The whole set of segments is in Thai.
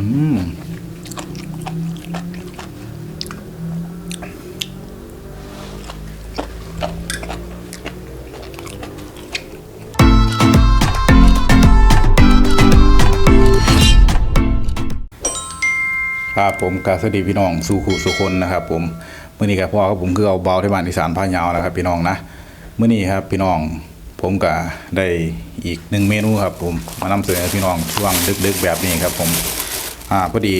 ครับผมกาสดีพี่น้องสู่ขู่สุคนนะครับ ผมเมื่อนี้กับพ่อครับผมคือเอาเบาที่บ้านอีสานพะยาวนะครับ พี่น้องนะเมื่อนี้ครับ พี่น้องผมก็ได้อีกหนึ่งเมนูครับ ผมมานำเสนอพี่น้องช่วงดึกๆแบบนี้ครับ ผม อ่าพอดี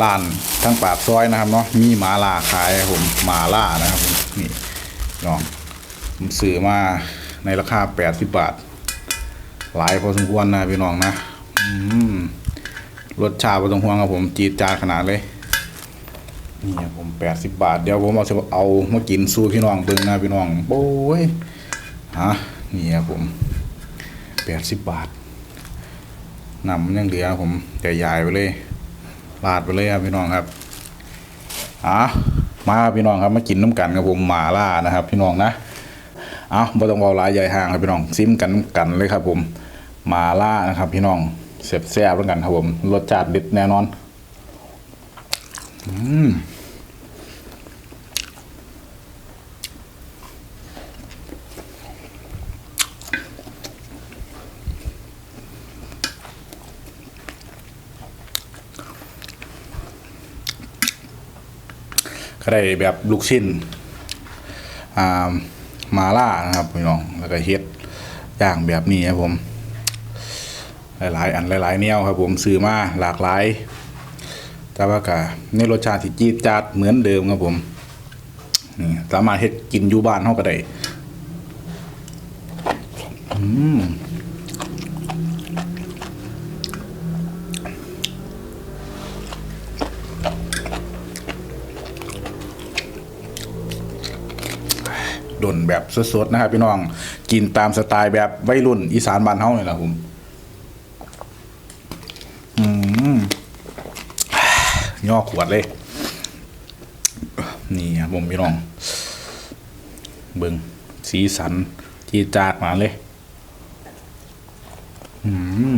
ร้านทั้งปากซอยนะครับเนาะมีหมาล่าขายผมหมาล่านะครับนี่น้องผมซื้อมาในราคา 80 บาท หลายพอสมควรนะพี่น้องนะอืมรสชาติไม่ต้องห่วงครับผมจีดจาขนาดเลยนี่ครับผมแปดสิบบาท เดี๋ยวผมเอาเอามากินสู้พี่น้องเบิ่งนะพี่น้องโอ้ยฮะนี่ครับผมแปดสิบบาทนำนยังเหลือผมแต่ยายไปเลย ลาดไปเลยครับพี่น้องครับอะมาครับพี่น้องครับมากินน้ำกันครับผมหมาล่านะครับ พี่น้องนะเอาไม่ต้องเบาหลายใหญ่ห่างครับพี่น้องซิมกันน้ำกันเลยครับ ผมหมาล่านะครับ พี่น้องเสียบแซ่บแล้วกันครับผมรสชาติเด็ดแน่นอน อืม ก็ได้แบบลูกชิ้นอ่ามาล่านะครับพี่น้องแล้วก็เฮ็ดย่างแบบนี้ครับผม หลายๆ อันหลายๆแนวครับผมซื้อมาหลากหลาย แต่ว่าก็ในรสชาติที่จี๊ดจ๊าดเหมือนเดิมครับผมนี่สามารถเฮ็ดกินอยู่บ้านเฮาก็ได้อืม นแบบสดๆนะครับพี่น้องกินตามสไตล์แบบวัยรุ่นอีสานบ้านเฮาเลยล่ะผมอืมย่อขวดเลย นี่ครับผมพี่น้อง เบิงสีสันจีจาดมาเลย อืม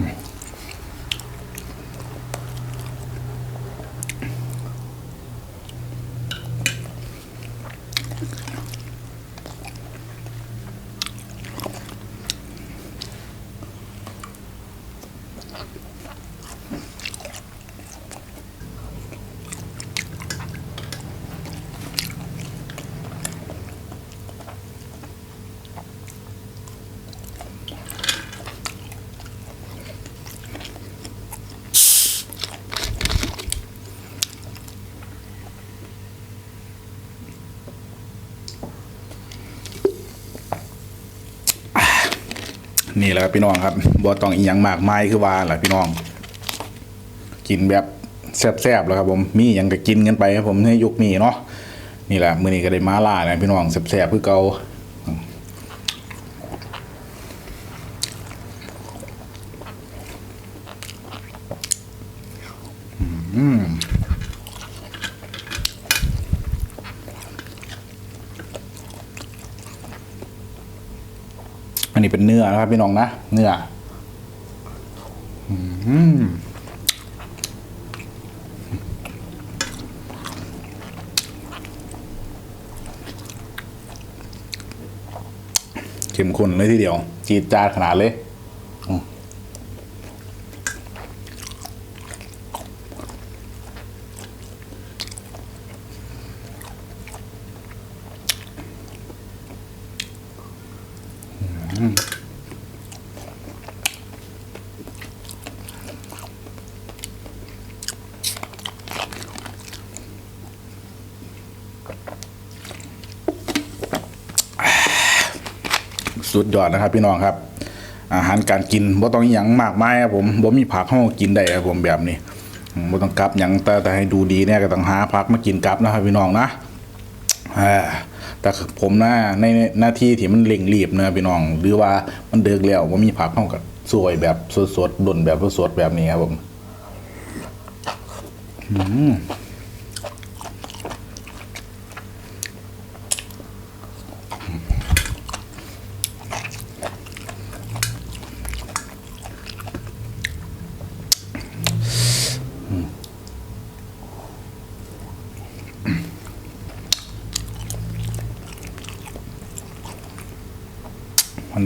นี่แหละครับพี่น้องครับบ่ต้องอีหยังมากมายคือว่าแหละพี่น้อง กินแบบแซ่บๆแล้วครับผมมีหยังก็กินกันไปครับผมในยุคนี้เนาะนี่แหละมื้อนี้ก็ได้มาล่านะพี่น้องแซ่บๆคือเก่าอืม นนี้เป็นเนื้อนะครับพี่น้องนะ เนื้ออืมเข้มข้นเลยทีเดียว จีดจาดขนาดเลย สุดยอดนะครับ พี่น้องครับ อาหารการกินบ่ต้องอหย่งมากมายครับผมบ่มีผักเฮากินได้ครับผมแบบนี้อืมบ่ต้องกลับหยังแต่แต่ให้ดูดีเนี่ยก็ต้องหาผักมากินกลับนะครับ พี่น้องนะแต่ผมนะในหน้าที่ที่มันเร่งรีบนะพี่น้อง หรือว่ามันเดิกแล้วบ่มีผักเฮาก็สวยแบบสดๆดนแบบสดๆแบบนี้ครับผม อืม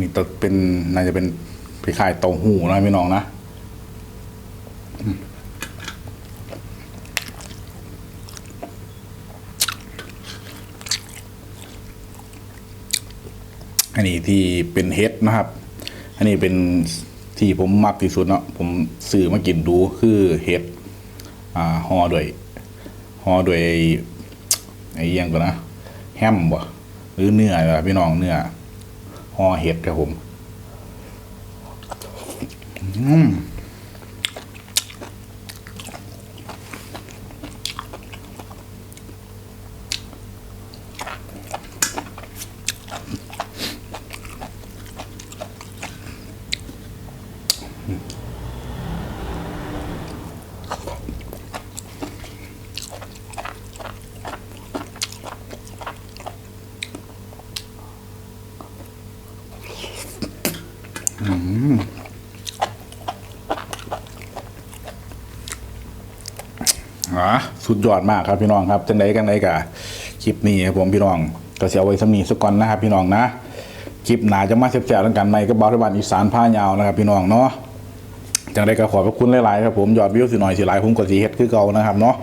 นี้ตเป็นน่าจะเป็นคล้ายเต้าหู้นะพี่น้องนะอันนี้ที่เป็นเฮ็ดนะครับ อันนี้เป็นที่ผมมักที่สุดเนาะ ผมซื้อมากินดูคือเฮ็ดอ่าห่อด้วยห่อด้วยไอ้ไอ้เอียงก่อนนะ แฮมบ่หรือเนื้อพี่น้องเนื้อ ห่อเห็ดครับผม อืม อะสุดยอดมากครับพี่น้องครับจังไดกันไดกะคลิปนี้ครับผมพี่น้องก็สิเอาไว้สำนีสักก่อนนะครับพี่น้องนะคลิปหนาจะมาเสียบๆแล้วกันในกระเป๋าที่บ้านอีสานผ้ายาวนะครับพี่น้องเนาะจังไดก็ขอบพระคุณหลายๆครับผมยอดวิวสิหน่อยสิหลายผมก็สีเฮ็ดคือเก่านะครับเนาะ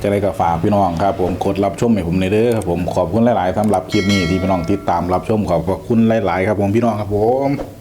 จังได้ก็ฝากพี่น้องครับผมกดรับชมให้ผมในเด้อครับผมขอบคุณหลาย ๆสำหรับคลิปนี้ที่พี่น้องติดตามรับชมขอบคุณหลาย ๆ ครับผมพี่น้องครับผม